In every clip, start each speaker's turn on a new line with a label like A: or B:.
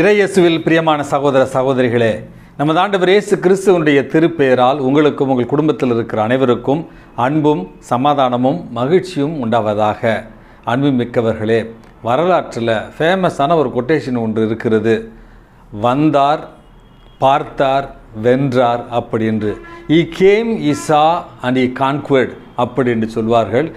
A: இறையேசுவில் பிரியமான சகோதர சகோதரிகளே நமது ஆண்டவர் இயேசு கிறிஸ்துவனுடைய திருப்பெயரால் உங்களுக்கும் உங்கள் குடும்பத்தில் இருக்கிற அனைவருக்கும் அன்பும் சமாதானமும் மகிழ்ச்சியும் உண்டாவதாக. அன்பு மிக்கவர்களே வரலாற்றில் ஃபேமஸான ஒரு கொட்டேஷன் ஒன்று இருக்கிறது. வந்தார் பார்த்தார் வென்றார் அப்படி என்று. இ கேம் இ சா அண்ட் இ கான்குவர்ட் அப்படி என்று சொல்வார்கள்.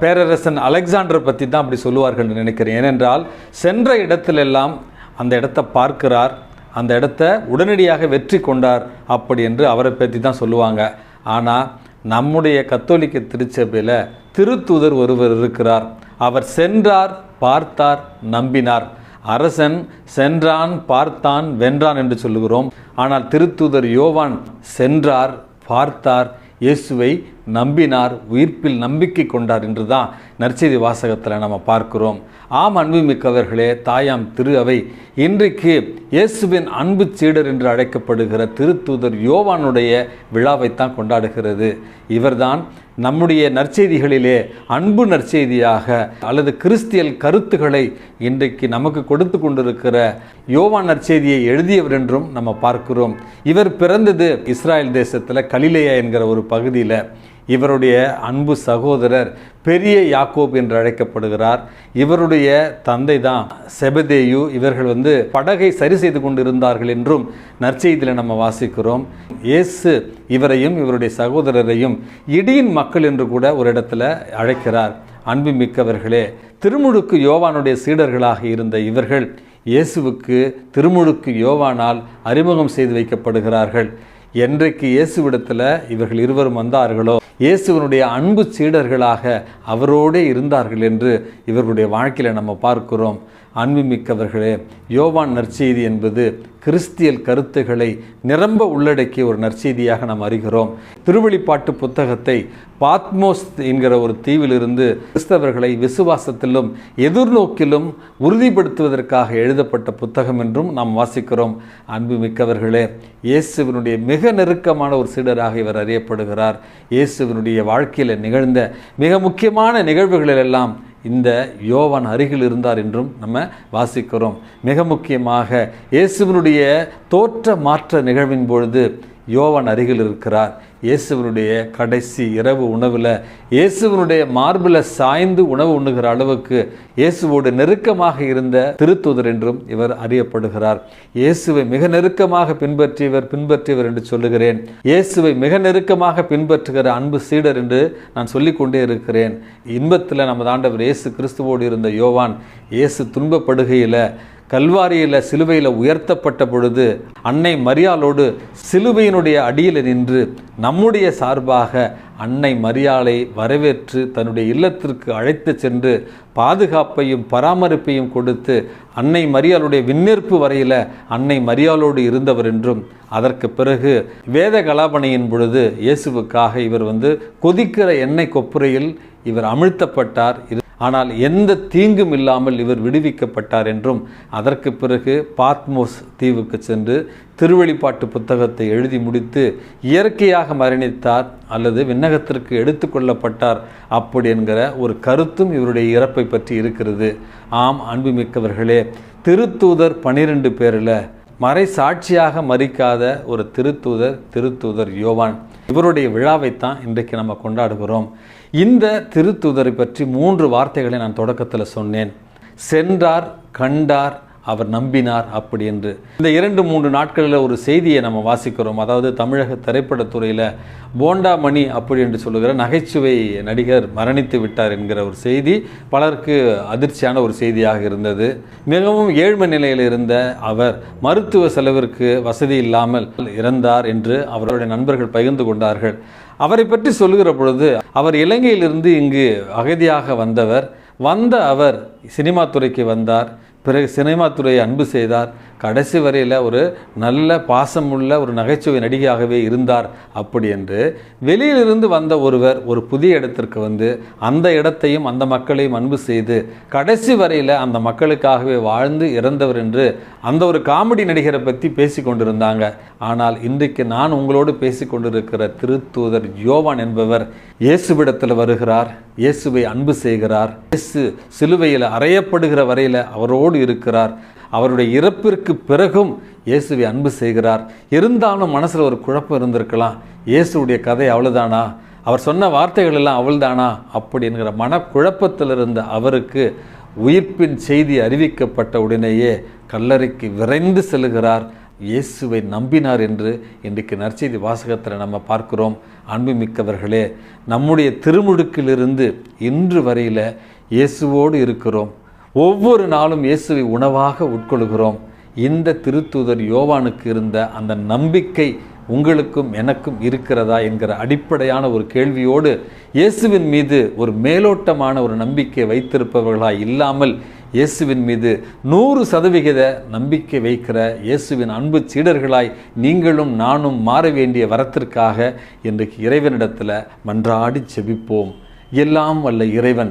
A: பேரரசன் அலெக்சாண்டர் பற்றி தான் அப்படி சொல்லுவார்கள் நினைக்கிறேன். ஏனென்றால் சென்ற இடத்திலெல்லாம் அந்த இடத்தை பார்க்கிறார் அந்த இடத்த உடனடியாக வெற்றி கொண்டார் அப்படி என்று அவரை பற்றி தான் சொல்லுவாங்க. ஆனால் நம்முடைய கத்தோலிக்க திருச்சபையில் திருத்தூதர் ஒருவர் இருக்கிறார். அவர் சென்றார் பார்த்தார் நம்பினார். அரசன் சென்றான் பார்த்தான் வென்றான் என்று சொல்லுகிறோம். ஆனால் திருத்தூதர் யோவான் சென்றார் பார்த்தார் இயேசுவை நம்பினார் உயிர்ப்பில் நம்பிக்கை கொண்டார் என்று தான் நற்செய்தி வாசகத்தில் நம்ம பார்க்கிறோம். ஆம் அன்புமிக்கவர்களே தாயாம் திரு அவை இன்றைக்கு இயேசுவின் அன்பு சீடர் என்று அழைக்கப்படுகிற திருத்தூதர் யோவானுடைய விழாவைத்தான் கொண்டாடுகிறது. இவர்தான் நம்முடைய நற்செய்திகளிலே அன்பு நற்செய்தியாக அல்லது கிறிஸ்தியல் கருத்துக்களை இன்றைக்கு நமக்கு கொடுத்து கொண்டிருக்கிற யோவான் நற்செய்தியை எழுதியவர் என்றும் நம்ம பார்க்கிறோம். இவர் பிறந்தது இஸ்ராயல் தேசத்தில் கலிலேயா என்கிற ஒரு பகுதியில். இவருடைய அன்பு சகோதரர் பெரிய யாக்கோப் என்று அழைக்கப்படுகிறார். இவருடைய தந்தை தான் செபதேயு. இவர்கள் வந்து படகை சரி செய்து கொண்டிருந்தார்கள் என்றும் நற்செய்தியில் நம்ம வாசிக்கிறோம். இயேசு இவரையும் இவருடைய சகோதரரையும் இடியின் மக்கள் என்று கூட ஒரு இடத்துல அழைக்கிறார். அன்பு மிக்கவர்களே திருமுழுக்கு யோவானுடைய சீடர்களாக இருந்த இவர்கள் இயேசுவுக்கு திருமுழுக்கு யோவானால் அறிமுகம் செய்து வைக்கப்படுகிறார்கள். என்றைக்கு இயேசுவிடத்தில் இவர்கள் இருவரும் வந்தார்களோ இயேசுவனுடைய அன்பு சீடர்களாக அவரோடே இருந்தார்கள் என்று இவர்களுடைய வாழ்க்கையில் நம்ம பார்க்கிறோம். அன்புமிக்கவர்களே யோவான் நற்செய்தி என்பது கிறிஸ்தியல் கருத்துக்களை நிரம்ப உள்ளடக்கிய ஒரு நற்செய்தியாக நாம் அறிகிறோம். திருவெளிப்பாட்டு புத்தகத்தை பாத்மோஸ் என்கிற ஒரு தீவிலிருந்து கிறிஸ்தவர்களை விசுவாசத்திலும் எதிர்நோக்கிலும் உறுதிப்படுத்துவதற்காக எழுதப்பட்ட புத்தகம் என்றும் நாம் வாசிக்கிறோம். அன்புமிக்கவர்களே இயேசுவினுடைய மிக நெருக்கமான ஒரு சீடராக இவர் அறியப்படுகிறார். இயேசுவினுடைய வாழ்க்கையில் நிகழ்ந்த மிக முக்கியமான நிகழ்வுகளிலெல்லாம் இந்த யோவான் அருகில் இருந்தார் என்றும் நம்ம வாசிக்கிறோம். மிக முக்கியமாக இயேசுவினுடைய தோற்ற மாற்ற நிகழ்வின் பொழுது யோவன் அருகில் இருக்கிறார். இயேசுவனுடைய கடைசி இரவு உணவில் இயேசுவனுடைய மார்பில் சாய்ந்து உணவு உண்ணுகிற அளவுக்கு இயேசுவோடு நெருக்கமாக இருந்த திருத்தூதர் என்றும் இவர் அறியப்படுகிறார். இயேசுவை மிக நெருக்கமாக பின்பற்றியவர் பின்பற்றியவர் என்று சொல்லுகிறேன். இயேசுவை மிக நெருக்கமாக பின்பற்றுகிற அன்பு சீடர் என்று நான் சொல்லிக்கொண்டே இருக்கிறேன். இன்பத்தில் நமது ஆண்டவர் இயேசு கிறிஸ்துவோடு இருந்த யோவான் இயேசு துன்பப்படுகையில் கல்வாரியில் சிலுவையில் உயர்த்தப்பட்ட பொழுது அன்னை மரியாளோடு சிலுவையினுடைய அடியில் நின்று நம்முடைய சார்பாக அன்னை மரியாளை வரவேற்று தன்னுடைய இல்லத்திற்கு அழைத்து சென்று பாதுகாப்பையும் பராமரிப்பையும் கொடுத்து அன்னை மரியாளுடைய விண்ணேற்பு வரையில் அன்னை மரியாளோடு இருந்தவர் என்றும் அதற்கு பிறகு வேத கலாபனையின் பொழுது இயேசுவுக்காக இவர் வந்து கொதிக்கிற எண்ணெய் கொப்புரையில் இவர் அமிழ்த்தப்பட்டார். ஆனால் எந்த தீங்கும் இல்லாமல் இவர் விடுவிக்கப்பட்டார் என்றும் அதற்கு பிறகு பாத்மோஸ் தீவுக்கு சென்று திருவெளிப்பாட்டு புத்தகத்தை எழுதி முடித்து இயற்கையாக மரணித்தார் அல்லது விண்ணகத்திற்கு எடுத்துக்கொள்ளப்பட்டார் அப்படி என்கிற ஒரு கருத்தும் இவருடைய இறப்பை பற்றி இருக்கிறது. ஆம் அன்புமிக்கவர்களே திருத்தூதர் பனிரெண்டு பேரில் மறை சாட்சியாக மறிக்காத ஒரு திருத்தூதர் திருத்தூதர் யோவான். இவருடைய விழாவைத்தான் இன்றைக்கு நம்ம கொண்டாடுகிறோம். இந்த திருத்தூதரை பற்றி மூன்று வார்த்தைகளை நான் தொடக்கத்தில் சொன்னேன். சென்றார் கண்டார் அவர் நம்பினார் அப்படி என்று. இந்த இரண்டு மூன்று நாட்களில் ஒரு செய்தியை நம்ம வாசிக்கிறோம். அதாவது தமிழக திரைப்படத்துறையில் போண்டாமணி அப்படி என்று சொல்லுகிற நகைச்சுவை நடிகர் மரணித்து விட்டார் என்கிற ஒரு செய்தி பலருக்கு அதிர்ச்சியான ஒரு செய்தியாக இருந்தது. மிகவும் ஏழ்மை நிலையில் இருந்த அவர் மருத்துவ செலவிற்கு வசதி இல்லாமல் இறந்தார் என்று அவருடைய நண்பர்கள் பகிர்ந்து கொண்டார்கள். அவரை பற்றி சொல்லுகிற பொழுது அவர் இலங்கையிலிருந்து இங்கு அகதியாக வந்தவர். வந்த அவர் சினிமா துறைக்கு வந்தார். பிறகு சினிமா துறையை அன்பு செய்தார். கடைசி வரையில் ஒரு நல்ல பாசமுள்ள ஒரு நகைச்சுவை நடிகையாகவே இருந்தார் அப்படி என்று. வெளியிலிருந்து வந்த ஒருவர் ஒரு புதிய இடத்திற்கு வந்து அந்த இடத்தையும் அந்த மக்களையும் அன்பு செய்து கடைசி வரையில் அந்த மக்களுக்காகவே வாழ்ந்து இறந்தவர் என்று அந்த ஒரு காமெடி நடிகரை பற்றி பேசி கொண்டிருந்தாங்க. ஆனால் இன்றைக்கு நான் உங்களோடு பேசி கொண்டிருக்கிற திருத்தூதர் யோவான் என்பவர் இயேசுவிடத்தில் வருகிறார். இயேசுவை அன்பு செய்கிறார். இயேசு சிலுவையில் அறையப்படுகிற வரையில் அவரோடு இருக்கிறார். அவருடைய இறப்பிற்கு பிறகும் இயேசுவை அன்பு செய்கிறார். இருந்தாலும் மனசில் ஒரு குழப்பம் இருந்திருக்கலாம். இயேசுடைய கதை அவ்வளோதானா அவர் சொன்ன வார்த்தைகள் எல்லாம் அவள்தானா? அப்படிங்கிற மனக்குழப்பத்தில் இருந்த அவருக்கு உயிர்ப்பின் செய்தி அறிவிக்கப்பட்ட உடனேயே கல்லறைக்கு விரைந்து செல்கிறார். இயேசுவை நம்பினார் என்று இன்றைக்கு நற்செய்தி வாசகத்தில் நம்ம பார்க்கிறோம். அன்புமிக்கவர்களே நம்முடைய திருமுழுக்கிலிருந்து இன்று வரையில் இயேசுவோடு இருக்கிறோம். ஒவ்வொரு நாளும் இயேசுவை உணவாக உட்கொள்கிறோம். இந்த திருத்தூதர் யோவானுக்கு இருந்த அந்த நம்பிக்கை உங்களுக்கும் எனக்கும் இருக்கிறதா என்கிற அடிப்படையான ஒரு கேள்வியோடு இயேசுவின் மீது ஒரு மேலோட்டமான ஒரு நம்பிக்கை வைத்திருப்பவர்களாய் இல்லாமல் இயேசுவின் மீது நூறு சதவிகித நம்பிக்கை வைக்கிற இயேசுவின் அன்பு சீடர்களாய் நீங்களும் நானும் மாற வேண்டிய வரத்திற்காக இன்றைக்கு இறைவனிடத்தில் மன்றாடி செபிப்போம். எல்லாம் வல்ல இறைவன்